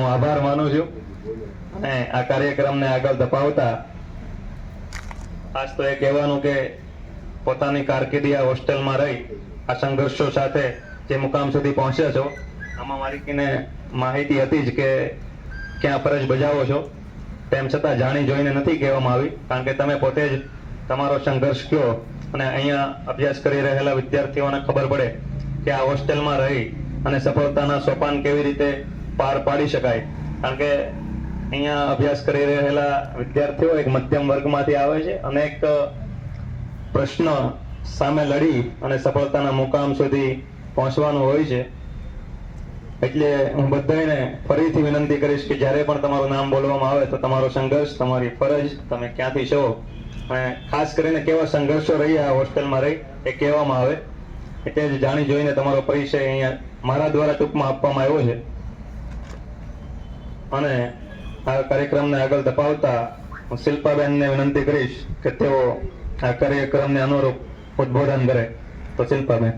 હું આભાર માનું છું અને આ કાર્યક્રમને આગળ ધપાવતા આજ તો એ કહેવાનું કે પોતાની કારકિર્દી આ હોસ્ટેલમાં રહી, આ સંઘર્ષો સાથે જે મુકામ સુધી પહોંચ્યા છો, આમાં મારી કીને માહિતી હતી જ કે ક્યાં ફરજ બજાવો છો, તેમ છતાં જાણી જોઈને નથી કહેવામાં આવી, કારણ કે તમે પોતે જ તમારો સંઘર્ષ કયો અને અહીંયા અભ્યાસ કરી રહેલા વિદ્યાર્થીઓને ખબર પડે કે આ હોસ્ટેલમાં રહી અને સફળતાના સોપાન કેવી રીતે પાર પાડી શકાય. કારણ કે અહીંયા અભ્યાસ કરી રહેલા વિદ્યાર્થીઓ એક મધ્યમ વર્ગમાંથી આવે છે અને એક પ્રશ્ન સામે લડી અને સફળતાના મુકામ સુધી પહોંચવાનું હોય છે. એટલે હું બધાને ફરીથી વિનંતી કરીશ કે જ્યારે પણ તમારું નામ બોલવામાં આવે તો તમારો સંઘર્ષ, તમારી ફરજ, તમે ક્યાંથી છો? અને ખાસ કરીને કેવા સંઘર્ષો રહ્યા હોસ્ટેલમાં રહી એ કહેવામાં આવે. એટલે જ જાણી જોઈને તમારો પરિચય અહીંયા મારા દ્વારા ટૂંકમાં આપવામાં આવ્યો છે. અને આ કાર્યક્રમને આગળ ધપાવતા હું શિલ્પાબેનને વિનંતી કરીશ કે તેઓ આ કાર્યક્રમને અનુરૂપ ઉદ્બોધન કરે. તો શિલ્પાબેન.